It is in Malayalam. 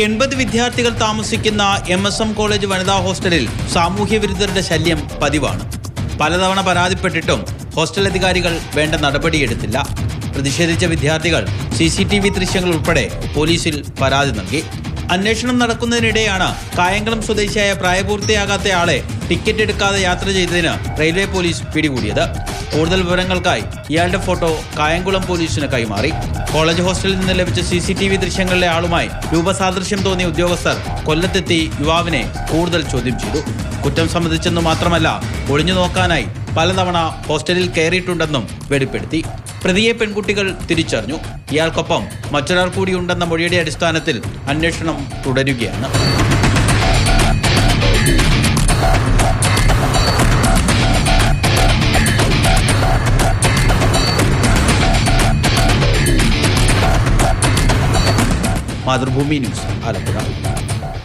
എൺപത് വിദ്യാർത്ഥികൾ താമസിക്കുന്ന എം എസ് എം കോളേജ് വനിതാ ഹോസ്റ്റലിൽ സാമൂഹ്യ വിരുദ്ധരുടെ ശല്യം പതിവാണ്. പലതവണ പരാതിപ്പെട്ടിട്ടും ഹോസ്റ്റൽ അധികാരികൾ വേണ്ട നടപടിയെടുത്തില്ല. പ്രതിഷേധിച്ച വിദ്യാർത്ഥികൾ സി സി ടി വി ദൃശ്യങ്ങൾ ഉൾപ്പെടെ പോലീസിൽ പരാതി നൽകി. അന്വേഷണം നടക്കുന്നതിനിടെയാണ് കായംകുളം സ്വദേശിയായ പ്രായപൂർത്തിയാകാത്തയാളെ ടിക്കറ്റ് എടുക്കാതെ യാത്ര ചെയ്തതിന് റെയിൽവേ പോലീസ് പിടികൂടിയത്. കൂടുതൽ വിവരങ്ങൾക്കായി ഇയാളുടെ ഫോട്ടോ കായംകുളം പോലീസിന് കൈമാറി. കോളേജ് ഹോസ്റ്റലിൽ നിന്ന് ലഭിച്ച സി സി ടി വി ദൃശ്യങ്ങളിലെ ആളുമായി രൂപസാദൃശ്യം തോന്നിയ ഉദ്യോഗസ്ഥർ കൊല്ലത്തെത്തി യുവാവിനെ കൂടുതൽ ചോദ്യം ചെയ്തു. കുറ്റം സംബന്ധിച്ചെന്നു മാത്രമല്ല ഒളിഞ്ഞു നോക്കാനായി പലതവണ ഹോസ്റ്റലിൽ കയറിയിട്ടുണ്ടെന്നും വെളിപ്പെടുത്തി. പ്രതിയെ പെൺകുട്ടികൾ തിരിച്ചറിഞ്ഞു. ഇയാൾക്കൊപ്പം മറ്റൊരാൾ കൂടി ഉണ്ടെന്ന മൊഴിയുടെ അടിസ്ഥാനത്തിൽ അന്വേഷണം തുടരുകയാണ്. માતૃભૂમિ ન્યૂઝ આલપુરા